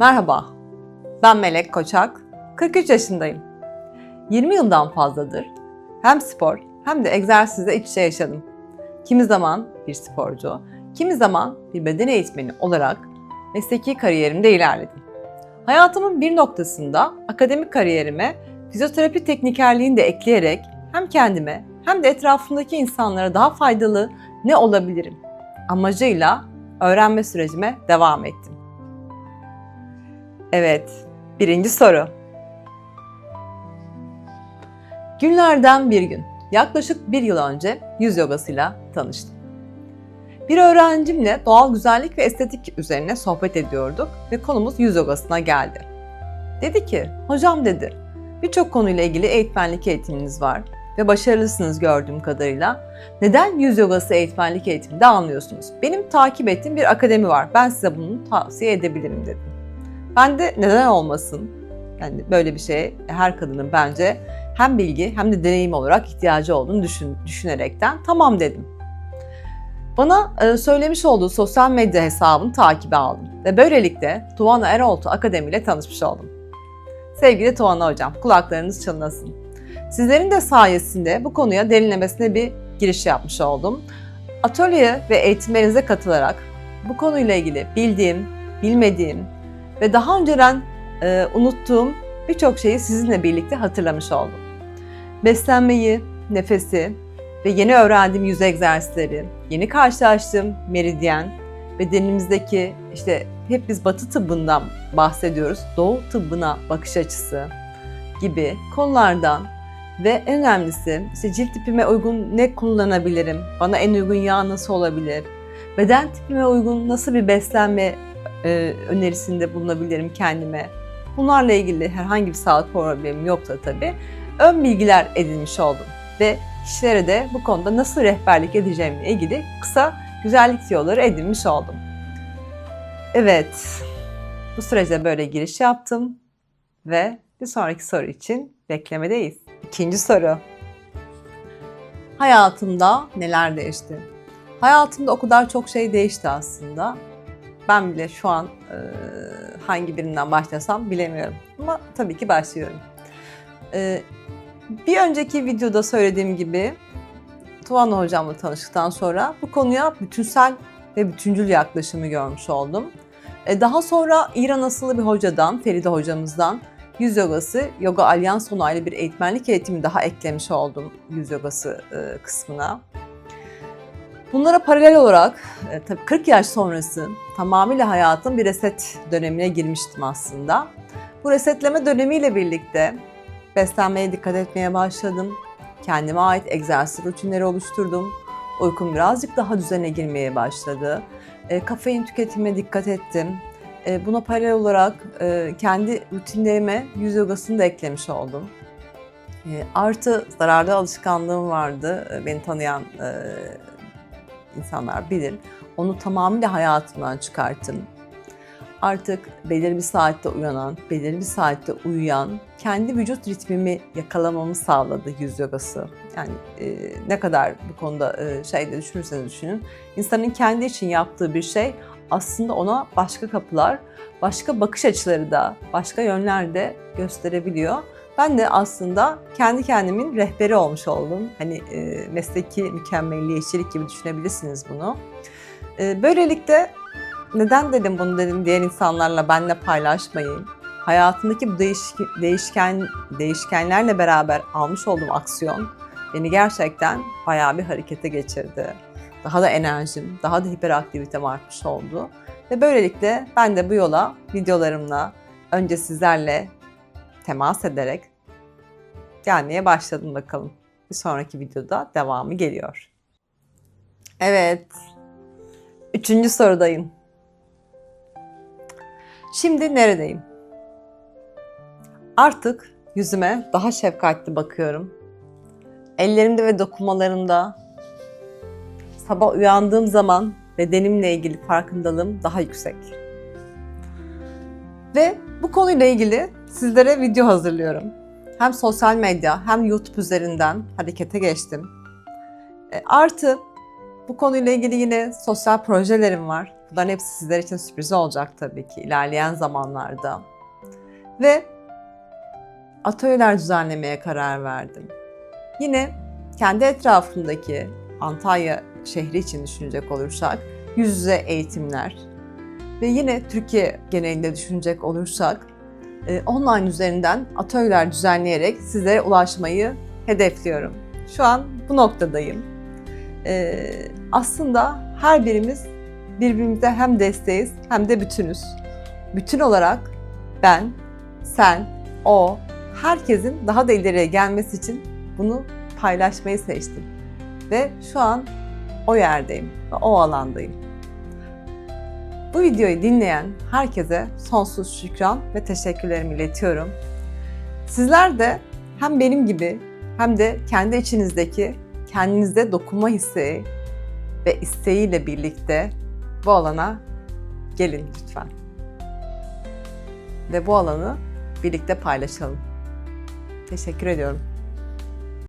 Merhaba, ben Melek Koçak, 43 yaşındayım. 20 yıldan fazladır hem spor hem de egzersizle iç içe yaşadım. Kimi zaman bir sporcu, kimi zaman bir beden eğitmeni olarak mesleki kariyerimde ilerledim. Hayatımın bir noktasında akademik kariyerime fizyoterapi teknikerliğini de ekleyerek hem kendime hem de etrafımdaki insanlara daha faydalı ne olabilirim amacıyla öğrenme sürecime devam ettim. Evet, birinci soru. Günlerden bir gün, yaklaşık bir yıl önce yüz yogasıyla tanıştım. Bir öğrencimle doğal güzellik ve estetik üzerine sohbet ediyorduk ve konumuz yüz yogasına geldi. Dedi ki, hocam dedi, birçok konuyla ilgili eğitmenlik eğitiminiz var ve başarılısınız gördüğüm kadarıyla. Neden yüz yogası eğitmenlik eğitiminde almıyorsunuz? Benim takip ettiğim bir akademi var, ben size bunu tavsiye edebilirim dedim. Ben de neden olmasın? Yani böyle bir şeye her kadının bence hem bilgi hem de deneyim olarak ihtiyacı olduğunu düşün, düşünerekten tamam dedim. Bana e, söylemiş olduğu sosyal medya hesabını takibe aldım ve böylelikle Tuvana Eroltu Akademi ile tanışmış oldum. Sevgili Tuvana Hocam, kulaklarınız çınlasın. Sizlerin de sayesinde bu konuya derinlemesine bir giriş yapmış oldum. Atölye ve eğitimlerinize katılarak bu konuyla ilgili bildiğim, bilmediğim ve daha önceden e, unuttuğum birçok şeyi sizinle birlikte hatırlamış oldum. Beslenmeyi, nefesi ve yeni öğrendiğim yüz egzersizleri, yeni karşılaştığım meridyen, bedenimizdeki işte hep biz batı tıbbından bahsediyoruz, doğu tıbbına bakış açısı gibi konulardan ve en önemlisi işte cilt tipime uygun ne kullanabilirim, bana en uygun yağ nasıl olabilir, beden tipime uygun nasıl bir beslenme önerisinde bulunabilirim kendime. Bunlarla ilgili herhangi bir sağlık problemim yoksa tabii ön bilgiler edinmiş oldum ve kişilere de bu konuda nasıl rehberlik edeceğimle ilgili kısa güzellik yolları edinmiş oldum. Evet, bu sürece böyle giriş yaptım ve bir sonraki soru için beklemedeyiz. İkinci soru. Hayatımda neler değişti? Hayatımda o kadar çok şey değişti aslında. Ben bile şu an e, hangi birinden başlasam bilemiyorum. Ama tabii ki başlıyorum. E, bir önceki videoda söylediğim gibi Tuvana hocamla tanıştıktan sonra bu konuya bütünsel ve bütüncül yaklaşımı görmüş oldum. E, daha sonra İran asıllı bir hocadan, Feride hocamızdan yüz yogası, yoga alyans onaylı bir eğitmenlik eğitimi daha eklemiş oldum yüz yogası e, kısmına. Bunlara paralel olarak e, tabii 40 yaş sonrası tamamıyla hayatım bir reset dönemine girmiştim aslında. Bu resetleme dönemiyle birlikte beslenmeye dikkat etmeye başladım. Kendime ait egzersiz rutinleri oluşturdum. Uykum birazcık daha düzene girmeye başladı. E, kafein tüketimine dikkat ettim. E, buna paralel olarak e, kendi rutinlerime yüz yogasını da eklemiş oldum. E, artı zararlı alışkanlığım vardı. E, beni tanıyan e, insanlar bilir. Onu tamamıyla hayatımdan çıkarttım. Artık belirli bir saatte uyanan, belirli bir saatte uyuyan, kendi vücut ritmimi yakalamamı sağladı yüz yogası. Yani e, ne kadar bu konuda e, şeyde düşünürseniz düşünün, insanın kendi için yaptığı bir şey aslında ona başka kapılar, başka bakış açıları da, başka yönler de gösterebiliyor. Ben de aslında kendi kendimin rehberi olmuş oldum. Hani e, mesleki mükemmelliyetçilik gibi düşünebilirsiniz bunu. E, böylelikle neden dedim bunu dedim diğer insanlarla benle paylaşmayı, hayatımdaki bu değişken, değişken değişkenlerle beraber almış olduğum aksiyon beni gerçekten bayağı bir harekete geçirdi. Daha da enerjim, daha da hiperaktivitem artmış oldu. Ve böylelikle ben de bu yola videolarımla önce sizlerle temas ederek gelmeye başladım bakalım. Bir sonraki videoda devamı geliyor. Evet. Üçüncü sorudayım. Şimdi neredeyim? Artık yüzüme daha şefkatli bakıyorum. Ellerimde ve dokunmalarımda sabah uyandığım zaman bedenimle ilgili farkındalığım daha yüksek. Ve bu konuyla ilgili sizlere video hazırlıyorum. Hem sosyal medya hem YouTube üzerinden harekete geçtim. E, artı bu konuyla ilgili yine sosyal projelerim var. Bunların hepsi sizler için sürpriz olacak tabii ki ilerleyen zamanlarda. Ve atölyeler düzenlemeye karar verdim. Yine kendi etrafımdaki Antalya şehri için düşünecek olursak yüz yüze eğitimler ve yine Türkiye genelinde düşünecek olursak online üzerinden atölyeler düzenleyerek sizlere ulaşmayı hedefliyorum. Şu an bu noktadayım. E, aslında her birimiz birbirimize hem desteğiz hem de bütünüz. Bütün olarak ben, sen, o, herkesin daha da ileriye gelmesi için bunu paylaşmayı seçtim. Ve şu an o yerdeyim ve o alandayım. Bu videoyu dinleyen herkese sonsuz şükran ve teşekkürlerimi iletiyorum. Sizler de hem benim gibi hem de kendi içinizdeki kendinizde dokunma hissi ve isteğiyle birlikte bu alana gelin lütfen. Ve bu alanı birlikte paylaşalım. Teşekkür ediyorum.